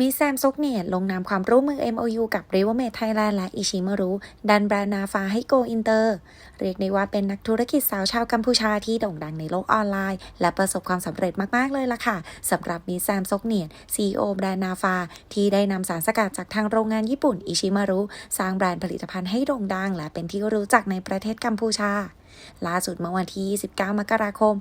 มิสแซมซุกเนียลงนามความร่วมมือ MOU กับ r i v e r m a d e Thailand และอิชิมารุดันแบรนด์นาฟาให้โกอินเตอร์ เรียกได้ว่าเป็นนักธุรกิจสาวชาวกัมพูชาที่โด่งดังในโลกออนไลน์ และประสบความสำเร็จมาก ๆ เลยล่ะค่ะสำหรับมิสแซมซุกเนียล CEO แบรนด์นาฟา ที่ได้นำสารสกัดจากทางโรงงานญี่ปุ่นอิชิมารุสร้างแบรนด์ผลิตภัณฑ์ให้โด่งดัง และเป็นที่รู้จักในประเทศกัมพูชา ล่าสุดเมื่อวันที่ 29 มกราคม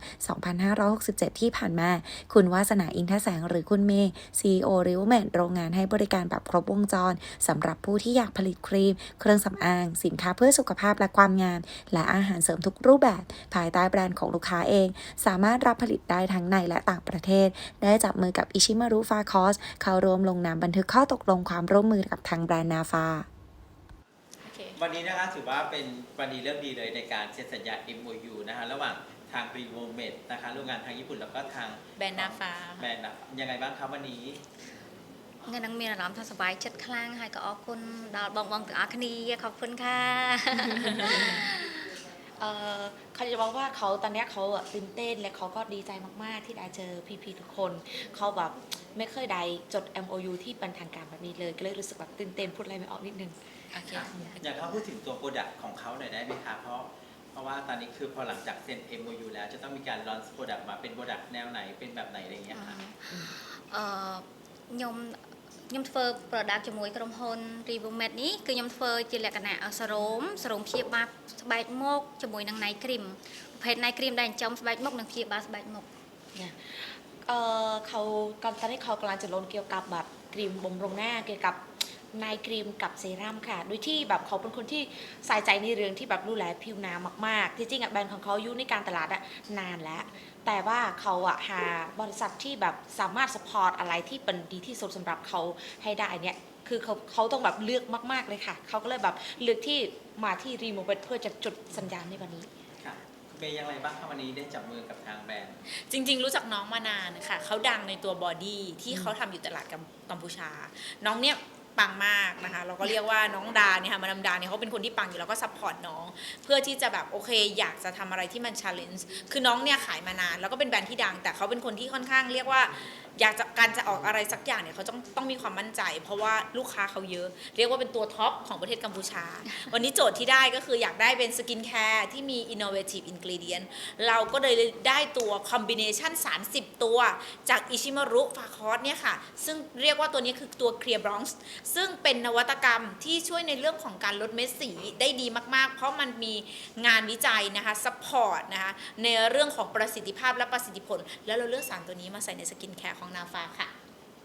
2567 ที่ผ่านมา คุณวาสนาอินทแสงหรือคุณเมย์ CEO ริวแมนโรงงานให้บริการแบบครบวงจรสำหรับผู้ที่อยากผลิตครีม เครื่องสำอาง สินค้าเพื่อสุขภาพและความงาม และอาหารเสริมทุกรูปแบบ ภายใต้แบรนด์ของลูกค้าเอง สามารถรับผลิตได้ทั้งในและต่างประเทศ ได้จับมือกับอิชิมารุฟาคอสเข้าร่วมลงนามบันทึกข้อตกลงความร่วมมือกับทางแบรนด์นาฟา วันนี้นะคะถือว่าเป็นวันดีเรื่องดีเลยในการเซ็นสัญญา MOU นะคะระหว่างทางรีโวเมดนะคะโรงงานทางญี่ปุ่นแล้วก็ทางแบรนด์นาฟาแบรนด์ยังไงบ้างครับวันนี้งานนังเมีอารมณ์ทาสบายชัดคลางให้ก็ขอบคุณดาวบองบองถึงอาคณีขอบคุณค่ะเขาจะบอกว่าเขาตอนนี้เขาตื่นเต้นและเขาก็ดีใจมาก ๆ ที่ได้เจอพี่ๆทุกคน เขาแบบไม่เคยได้จด MOU ที่เป็นทางการแบบนี้เลย ก็เลยรู้สึกแบบตื่นเต้นพูดอะไรไม่ออกนิดนึง โอเค อยากให้เขาพูดถึงตัวโปรดักต์ของเขาหน่อยได้ไหมคะเพราะเพราะว่าตอนนี้คือพอหลังจากเซ็น MOU แล้วจะต้องมีการลอนโปรดักต์มาเป็นโปรดักต์แนวไหนเป็นแบบไหนอะไรอย่างเงี้ยค่ะ អឺខ្ញុំខ្ញុំធ្វើ product ជាមួយក្រុមហ៊ុន Revomed នេះគឺខ្ញុំធ្វើជាលក្ខណៈសេរ៉ូមសេរ៉ូមព្យាបាលស្បែកមុខជាមួយនឹង night cream ប្រភេទ night cream ដែលចិញ្ចឹមស្បែកមុខនិងព្យាបាលស្បែកមុខ เอ่อเขาตอนนี้เขากำลังจะลงเกี่ยวกับแบบครีมบำรุงหน้าเกี่ยวกับ นายครีมกับเซรั่มค่ะ โดยที่แบบเขาเป็นคนที่ใส่ใจในเรื่องที่แบบดูแลผิวหน้ามากๆ ที่จริงอะแบรนด์ของเขาอยู่ในการตลาดอะนานแล้ว แต่ว่าเขาอะหาบริษัทที่แบบสามารถสปอร์ตอะไรที่เป็นดีที่สุดสำหรับเขาให้ได้เนี่ยคือเขาเขาต้องแบบเลือกมาก ๆเลยค่ะ เขาก็เลยแบบเลือกที่มาที่รีโมเวเพื่อจะจดสัญญาณในวันนี้ ค่ะคุณเมย์ยังไงบ้างคะวันนี้ได้จับมือกับทางแบรนด์ จริง ๆ รู้จักน้องมานานค่ะ เขาดังในตัวบอดี้ที่เขาทำอยู่ตลาดกัมกัมพูชา น้องเนี่ย ปังมากนะคะ เราก็เรียกว่าน้องดาเนี่ยค่ะมาดามดาเนี่ยเขาเป็นคนที่ปังอยู่แล้วก็ซัพพอร์ตน้อง เพื่อที่จะแบบโอเค อยากจะทำอะไรที่มันช l เลนจ์คือน้องเนี่ยขายมานาน แล้วก็เป็นแบรนด์ที่ดัง แต่เขาเป็นคนที่ค่อนข้างเรียกว่าอยากจะการจะออกอะไรสักอย่างเนี่ยเขาต้องต้องมีความมั่นใจ เพราะว่าลูกค้าเขาเยอะ เรียกว่าเป็นตัวท็อปของประเทศกัมพูชา วันนี้โจทย์ที่ได้ก็คืออยากได้เป็นสกินแคร์ที่มี innovative ingredient เราก็เลยได้ตัวคอมบิเนชัน30 ตัวจากอิชิมารุฟาคอสเนี่ยค่ะ ซึ่งเรียกว่าตัวนี้คือตัวเคลียร์บรอนซ์ซึ่งเป็นนวัตกรรมที่ช่วยในเรื่องของการลดเม็ดสีได้ดีมากๆ เพราะมันมีงานวิจัยนะคะซัพพอร์ตนะคะในเรื่องของประสิทธิภาพและประสิทธิผล แล้วเราเลือกสารตัวนี้มาใส่ในสกินแคร์ของนาฟาค่ะ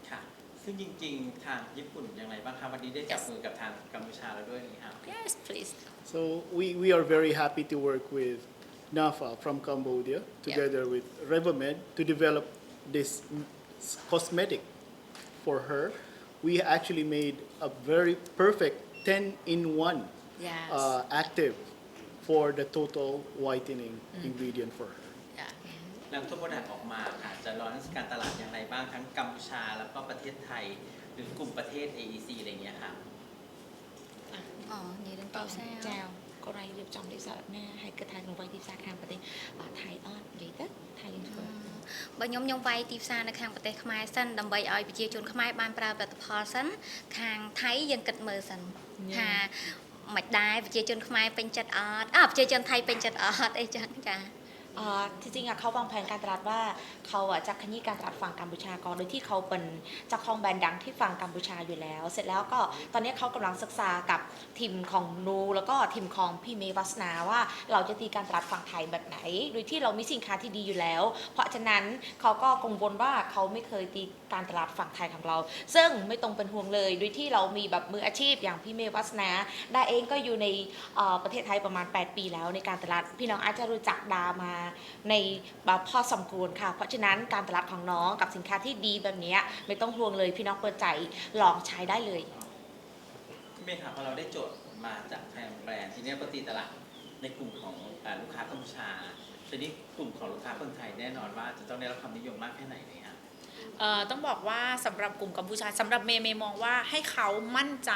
ค่ะ ซึ่งจริงๆ ทางญี่ปุ่นยังไงบ้างคะวันนี้ได้จับมือกับทางกัมพูชาแล้วด้วยนี่ครับ yes please So we, we are very happy to work with NAFA from Cambodia together with Revomed to develop this m- s- cosmetic for her. We actually made a very perfect 10 in 1 yes uh, active for the total whitening ingredient for her. yeah นำตัวโปรดักต์ออกมาค่ะ จะลอนการตลาดอย่างไรบ้างทั้งกัมพูชาแล้วก็ประเทศไทย หรือกลุ่มประเทศ AEC อะไรอย่างเงี้ยค่ะ អូនិយាយរឿងទីផ្សារ ចាក៏រៃរៀបចំទីផ្សារណាហើយគិតថាក្នុងវ័យទីផ្សារខាងប្រទេសអឺថៃអត់និយាយទៅថៃយើងធ្វើ បើខ្ញុំខ្ញុំវាយទីផ្សារនៅខាងប្រទេសខ្មែរសិនដើម្បីឲ្យប្រជាជនខ្មែរបានប្រើផលិតផលសិនខាងថៃយើងគិតមើលសិនថាមិនដែរប្រជាជនខ្មែរពេញចិត្តអត់អើប្រជាជនថៃពេញចិត្តអត់អីចឹងចាเอ่อที่จริงอะเขาวางแผนการตลาดว่าเขาอะจะขยี้การตลาดฝั่งกัมพูชาก่อนโดยที่เขาเป็นเจ้าของแบรนด์ดังที่ฝั่งกัมพูชาอยู่แล้ว เสร็จแล้วก็ตอนนี้เขากำลังศึกษากับทีมของนูแล้วก็ทีมของพี่เมย์วัสนาว่า เราจะตีการตลาดฝั่งไทยแบบไหน โดยที่เรามีสินค้าที่ดีอยู่แล้ว เพราะฉะนั้นเขาก็กังวลว่าเขาไม่เคยตีการตลาดฝั่งไทยของเรา ซึ่งไม่ต้องเป็นห่วงเลย โดยที่เรามีแบบมืออาชีพอย่างพี่เมย์วัสนาดาเองก็อยู่ในเอ่อประเทศไทยประมาณ 8 ปีแล้วในการตลาดพี่น้องอาจจะรู้จักดามาในแบบพอสมควรค่ะ เพราะฉะนั้นการตลาดของน้องกับสินค้าที่ดีแบบเนี้ยไม่ต้องห่วงเลยพี่น้องเปิดใจลองใช้ได้เลยพี่เมย์ค่ะพอเราได้โจทย์มาจากทางแบรนด์ทีเนี้ยก็ตีตลาดในกลุ่มของอ่าลูกค้ากัมพูชาทีนี้กลุ่มของลูกค้าคนไทยแน่นอนว่าจะต้องได้รับความนิยมมากแค่ไหนเนี่ยครับเอ่อต้องบอกว่าสำหรับกลุ่มกัมพูชาสำหรับเมย์เมย์มองว่าให้เขามั่นใจ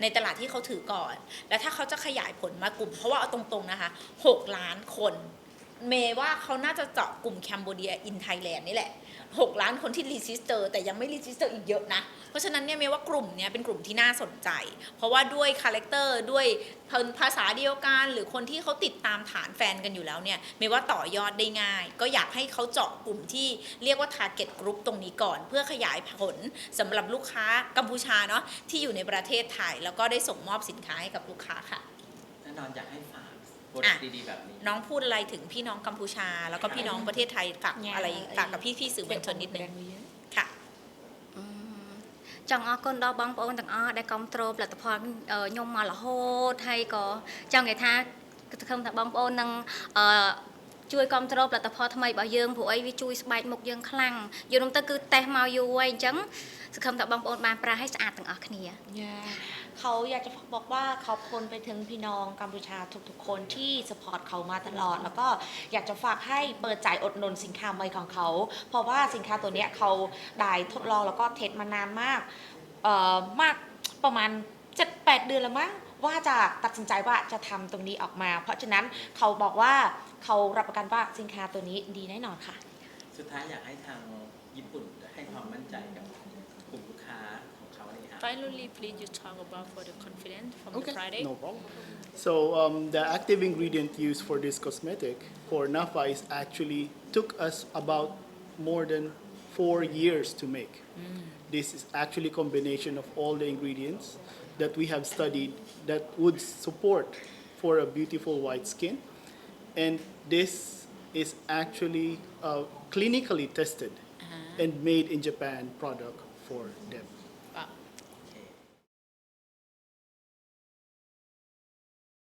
ในตลาดที่เขาถือก่อน และถ้าเขาจะขยายผลมากลุ่มเพราะว่าเอาตรงๆนะคะ 6 ล้านคน เมย์ว่าเขาน่าจะเจาะกลุ่มแคนเบเดียอินไทยแลนด์นี่แหละ 6 ล้านคนที่รีจิสเตอร์แต่ยังไม่รีจิสเตอร์อีกเยอะนะ เพราะฉะนั้นเนี่ยเมย์ว่ากลุ่มเนี้ยเป็นกลุ่มที่น่าสนใจ เพราะว่าด้วยคาแรคเตอร์ด้วยภาษาเดียวกัน หรือคนที่เขาติดตามฐานแฟนกันอยู่แล้วเนี่ยเมย์ว่าต่อยอดได้ง่าย ก็อยากให้เขาเจาะกลุ่มที่เรียกว่า target group ตรงนี้ก่อน เพื่อขยายผลสำหรับลูกค้ากัมพูชาเนาะที่อยู่ในประเทศไทยแล้วก็ได้ส่งมอบสินค้าให้กับลูกค้าค่ะแน่นอนอยากให้ฝาก โปรดักต์ดีๆแบบนี้ น้องพูดอะไรถึงพี่น้องกัมพูชา แล้วก็พี่น้องประเทศไทยฝากอะไรฝากกับพี่พี่ๆสื่อมวลชนនិดนึงค่ะ ចង់អរគុណដល់បងប្អូនទាំងអស់ដែលគ្រប់គ្រងផលិតផលអឺខ្ញុំមករហូតហើយក៏ចង់និយាយថាសង្ឃឹមថាបងប្អូននឹងអឺ ช่วยกองทัพแต่พอทำไมบ่เยิ้งผู้ไอวิจุยสบายหมกเยิงคลั่งอยู่ตรงตะกือแต่มาอยู่ไว้จังสคำตะบบงโอนมาปลาให้สะอาดต่างอักเนียเขาอยากจะบอกว่าขอบคุณไปถึงพี่น้องกัมพูชาทุกๆคนที่สปอร์ตเขามาตลอด แล้วก็อยากจะฝากให้เปิดใจอดนนสินค้าใหม่ของเขา เพราะว่าสินค้าตัวเนี้ยเขาได้ทดลองแล้วก็เทสมานานมากเออมากประมาณเจ็ดแปดเดือนละมั้ง ว่าจะตัดสินใจว่าจะทำตรงนี้ออกมา เพราะฉะนั้นเขาบอกว่าเขารับประกันว่าสินค้าตัวนี้ดีแน่นอนค่ะ สุดท้ายอยากให้ทางญี่ปุ่นให้ความมั่นใจกับกลุ่มลูกค้าของเขาเลยครับ Finally please you talk about for the confidence from the Friday No problem. So um, the active ingredient used for this cosmetic for Nafa is actually took us about more than four years to make. This is actually combination of all the ingredients that we have studied that would support for a beautiful white skin. And this is actually uh, clinically tested and made in Japan product for them.